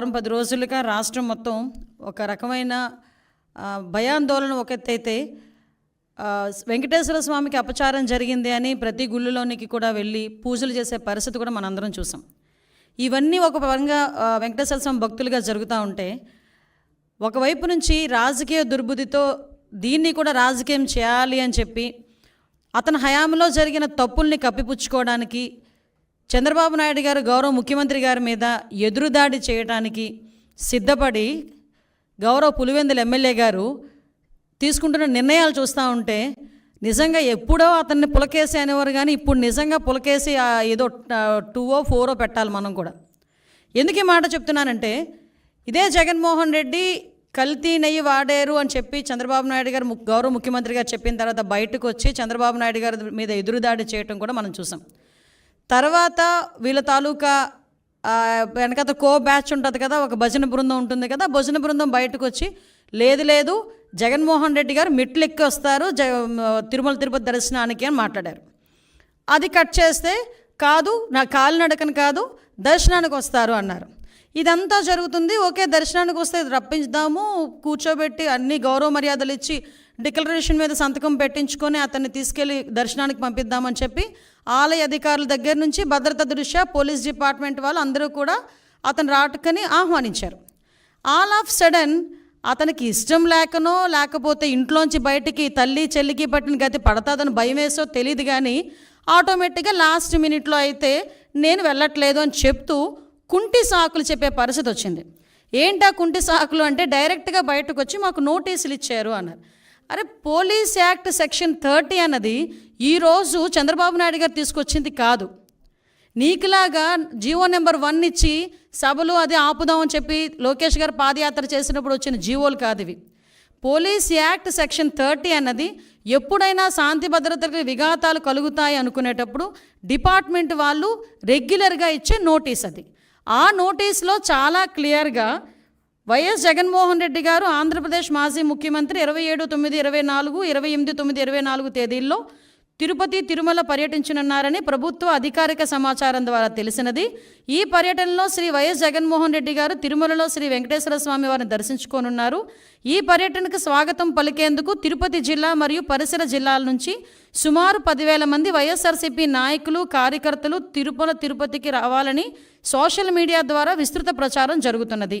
వారం పది రోజులుగా రాష్ట్రం మొత్తం ఒక రకమైన భయాందోళన ఒక ఎత్తైతే వెంకటేశ్వర స్వామికి అపచారం జరిగింది అని ప్రతి గుళ్ళలోనికి కూడా వెళ్ళి పూజలు చేసే పరిస్థితి కూడా మనందరం చూసాం. ఇవన్నీ ఒక పరంగా వెంకటేశ్వర స్వామి భక్తులుగా జరుగుతూ ఉంటే ఒకవైపు నుంచి రాజకీయ దుర్బుద్ధితో దీన్ని కూడా రాజకీయం చేయాలి అని చెప్పి అతని హయాంలో జరిగిన తప్పుల్ని కప్పిపుచ్చుకోవడానికి చంద్రబాబు నాయుడు గారు గౌరవ ముఖ్యమంత్రి గారి మీద ఎదురుదాడి చేయడానికి సిద్ధపడి గౌరవ పులివెందుల ఎమ్మెల్యే గారు తీసుకుంటున్న నిర్ణయాలు చూస్తూ ఉంటే నిజంగా ఎప్పుడో అతన్ని పులకేసి అనేవారు కానీ ఇప్పుడు నిజంగా పులకేసి ఏదో టూవో ఫోరో పెట్టాలి మనం కూడా. ఎందుకు ఈ మాట చెప్తున్నానంటే ఇదే జగన్మోహన్ రెడ్డి కల్తీ నెయ్యి వాడారు అని చెప్పి చంద్రబాబు నాయుడు గారు గౌరవ ముఖ్యమంత్రి గారు చెప్పిన తర్వాత బయటకు వచ్చి చంద్రబాబు నాయుడు గారి మీద ఎదురుదాడి చేయటం కూడా మనం చూసాం. తర్వాత వీళ్ళ తాలూకా వెనకత కో బ్యాచ్ ఉంటుంది కదా ఒక భజన బృందం ఉంటుంది కదా భజన బృందం బయటకు వచ్చి లేదు లేదు జగన్మోహన్ రెడ్డి గారు మెట్లు ఎక్కి వస్తారు జ తిరుమల తిరుపతి దర్శనానికి అని మాట్లాడారు. అది కట్ చేస్తే కాదు నా కాలినడకని కాదు దర్శనానికి వస్తారు అన్నారు. ఇదంతా జరుగుతుంది ఓకే దర్శనానికి వస్తే రప్పించుదాము కూర్చోబెట్టి అన్ని గౌరవ మర్యాదలు ఇచ్చి డిక్లరేషన్ మీద సంతకం పెట్టించుకొని అతన్ని తీసుకెళ్ళి దర్శనానికి పంపిద్దామని చెప్పి ఆలయ అధికారుల దగ్గర నుంచి భద్రత దృష్ట్యా పోలీస్ డిపార్ట్మెంట్ వాళ్ళు అందరూ కూడా అతను రాటుకని ఆహ్వానించారు. ఆల్ ఆఫ్ సడన్ అతనికి ఇష్టం లేకనో లేకపోతే ఇంట్లోంచి బయటికి తల్లి చెల్లికి పట్టిన గతి పడతాదని భయం వేసో తెలియదు కానీ ఆటోమేటిక్గా లాస్ట్ మినిట్లో అయితే నేను వెళ్ళట్లేదు అని చెప్తూ కుంటి సాకులు చెప్పే పరిస్థితి వచ్చింది. ఏంటా కుంటి సాకులు అంటే డైరెక్ట్గా బయటకు వచ్చి మాకు నోటీసులు ఇచ్చారు అన్నారు. అరే పోలీస్ యాక్ట్ సెక్షన్ థర్టీ అన్నది ఈరోజు చంద్రబాబు నాయుడు గారు తీసుకొచ్చింది కాదు. నీకులాగా జీవో నెంబర్ వన్ ఇచ్చి సభలు అది ఆపుదామని చెప్పి లోకేష్ గారు పాదయాత్ర చేసినప్పుడు వచ్చిన జీవోలు కాదు ఇవి. పోలీస్ యాక్ట్ సెక్షన్ థర్టీ అన్నది ఎప్పుడైనా శాంతి భద్రతలకు విఘాతాలు కలుగుతాయి అనుకునేటప్పుడు డిపార్ట్మెంట్ వాళ్ళు రెగ్యులర్గా ఇచ్చే నోటీస్ అది. ఆ నోటీస్లో చాలా క్లియర్గా వైఎస్ జగన్మోహన్ రెడ్డి గారు ఆంధ్రప్రదేశ్ మాజీ ముఖ్యమంత్రి ఇరవై ఏడు తొమ్మిది ఇరవై నాలుగు ఇరవై ఎనిమిది తొమ్మిది ఇరవై నాలుగు తేదీల్లో తిరుపతి తిరుమల పర్యటించనున్నారని ప్రభుత్వ అధికారిక సమాచారం ద్వారా తెలిసినది. ఈ పర్యటనలో శ్రీ వైఎస్ జగన్మోహన్ రెడ్డి గారు తిరుమలలో శ్రీ వెంకటేశ్వర స్వామి వారిని దర్శించుకోనున్నారు. ఈ పర్యటనకు స్వాగతం పలికేందుకు తిరుపతి జిల్లా మరియు పరిసర జిల్లాల నుంచి సుమారు పదివేల మంది వైఎస్ఆర్సీపీ నాయకులు కార్యకర్తలు తిరుపల తిరుపతికి రావాలని సోషల్ మీడియా ద్వారా విస్తృత ప్రచారం జరుగుతున్నది.